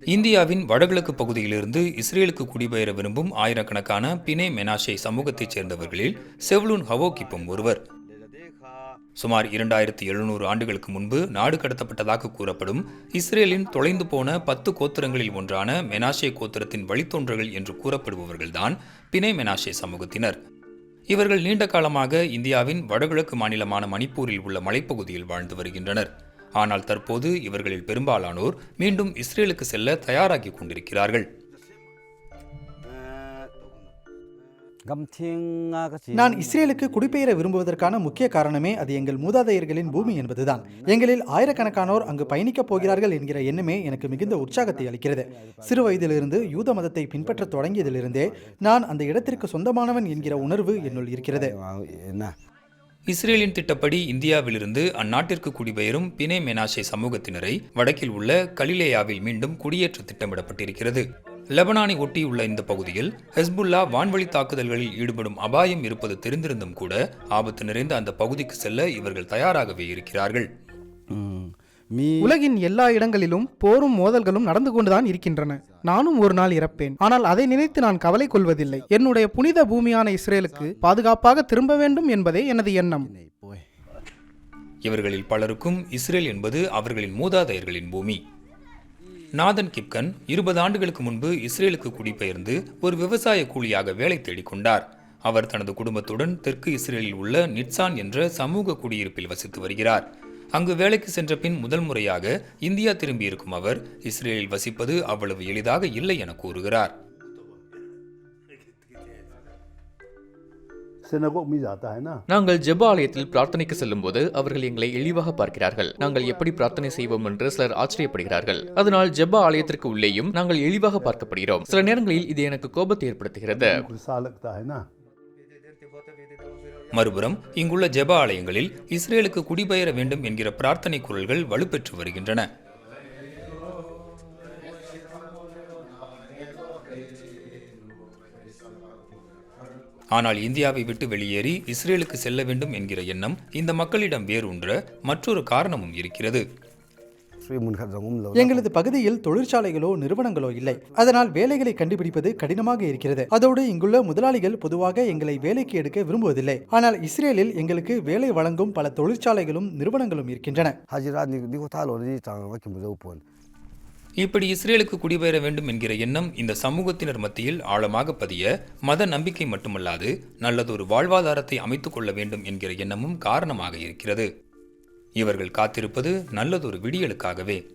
இந்தியாவின் வடகிழக்கு பகுதியிலிருந்து இஸ்ரேலுக்கு குடிபெயர விரும்பும் ஆயிரக்கணக்கான பினே மெனாஷே சமூகத்தைச் சேர்ந்தவர்களில் செவ்லூன் ஹவோகிப்பும் ஒருவர். சுமார் இரண்டாயிரத்தி எழுநூறு ஆண்டுகளுக்கு முன்பு நாடு கடத்தப்பட்டதாக கூறப்படும் இஸ்ரேலின் தொலைந்து போன பத்து கோத்திரங்களில் ஒன்றான மெனாஷே கோத்திரத்தின் வழித்தோன்றர்கள் என்று கூறப்படுபவர்கள்தான் பினே மெனாஷே சமூகத்தினர். இவர்கள் நீண்ட காலமாக இந்தியாவின் வடகிழக்கு மாநிலமான மணிப்பூரில் உள்ள மலைப்பகுதியில் வாழ்ந்து வருகின்றனர். ஆனால் தற்போது இவர்களில் பெரும்பாலானோர் மீண்டும் இஸ்ரேலுக்கு செல்ல தயாராகிக் கொண்டிருக்கிறார்கள். நான் இஸ்ரேலுக்கு குடிபெயர விரும்புவதற்கான முக்கிய காரணமே அது எங்கள் மூதாதையர்களின் பூமி என்பதுதான். எங்களில் ஆயிரக்கணக்கானோர் அங்கு பயணிக்கப் போகிறார்கள் என்கிற எண்ணமே எனக்கு மிகுந்த உற்சாகத்தை அளிக்கிறது. சிறு வயதிலிருந்து யூத மதத்தை பின்பற்றத் தொடங்கியதிலிருந்தே நான் அந்த இடத்திற்கு சொந்தமானவன் என்கிற உணர்வு என்னுள் இருக்கிறது. இஸ்ரேலின் திட்டப்படி இந்தியாவிலிருந்து அந்நாட்டிற்கு குடிபெயரும் பினே மெனாஷே சமூகத்தினரை வடக்கில் உள்ள கலிலேயாவில் மீண்டும் குடியேற்ற திட்டமிடப்பட்டிருக்கிறது. லெபனானை ஒட்டியுள்ள இந்த பகுதியில் ஹெஸ்புல்லா வான்வழி தாக்குதல்களில் ஈடுபடும் அபாயம் இருப்பது தெரிந்திருந்தும் கூட ஆபத்து நிறைந்த அந்த பகுதிக்கு செல்ல இவர்கள் தயாராகவே இருக்கிறார்கள். உலகின் எல்லா இடங்களிலும் போரும் மோதல்களும் நடந்து கொண்டுதான் இருக்கின்றன. நானும் ஒரு நாள் இறப்பேன். ஆனால் அதை நினைத்து நான் கவலை கொள்வதில்லை. என்னுடைய புனித பூமியான இஸ்ரேலுக்கு பாதுகாப்பாக திரும்ப வேண்டும் என்பதே எனது எண்ணம். இவர்களில் பலருக்கும் இஸ்ரேல் என்பது அவர்களின் மூதாதையர்களின் பூமி. நாதன் கிப்கன் இருபது ஆண்டுகளுக்கு முன்பு இஸ்ரேலுக்கு குடிபெயர்ந்து ஒரு விவசாய கூலியாக வேலை தேடிக் கொண்டார். அவர் தனது குடும்பத்துடன் தெற்கு இஸ்ரேலில் உள்ள நிட்சான் என்ற சமூக குடியிருப்பில் வசித்து வருகிறார். அங்கு வேலைக்கு சென்ற பின் முதல் முறையாக இந்தியா திரும்பியிருக்கும் அவர் இஸ்ரேலில் வசிப்பது அவ்வளவு எளிதாக இல்லை என கூறுகிறார். நாங்கள் ஜெப ஆலயத்தில் பிரார்த்தனைக்கு செல்லும் போது அவர்கள் எங்களை இழிவாக பார்க்கிறார்கள். நாங்கள் எப்படி பிரார்த்தனை செய்வோம் என்று சிலர் ஆச்சரியப்படுகிறார்கள். அதனால் ஜெப ஆலயத்திற்கு உள்ளேயும் நாங்கள் இழிவாக பார்க்கப்படுகிறோம். சில நேரங்களில் இது எனக்கு கோபத்தை ஏற்படுத்துகிறது. மறுபுறம் இங்குள்ள ஜெப ஆலயங்களில் இஸ்ரேலுக்கு குடிபெயர வேண்டும் என்கிற பிரார்த்தனை குரல்கள் வலுப்பெற்று வருகின்றன. ஆனால் இந்தியாவை விட்டு வெளியேறி இஸ்ரேலுக்கு செல்ல வேண்டும் என்கிற எண்ணம் இந்த மக்களிடம் வேரூன்ற மற்றொரு காரணமும் இருக்கிறது. எங்களது பகுதியில் தொழிற்சாலைகளோ நிறுவனங்களோ இல்லை. அதனால் வேலைகளை கண்டுபிடிப்பது கடினமாக இருக்கிறது. அதோடு இங்குள்ள முதலாளிகள் பொதுவாக எங்களை வேலைக்கு எடுக்க விரும்புவதில்லை. ஆனால் இஸ்ரேலில் எங்களுக்கு வேலை வழங்கும் பல தொழிற்சாலைகளும் நிறுவனங்களும் இருக்கின்றன. இப்படி இஸ்ரேலுக்கு குடிபெயர வேண்டும் என்கிற எண்ணம் இந்த சமூகத்தினர் மத்தியில் ஆழமாக பதிய மத நம்பிக்கை மட்டுமல்லாது நல்லதொரு வாழ்வாதாரத்தை அமைத்துக் கொள்ள வேண்டும் என்கிற எண்ணமும் காரணமாக இருக்கிறது. இவர்கள் காத்திருப்பது நல்லதொரு விடியலுக்காகவே.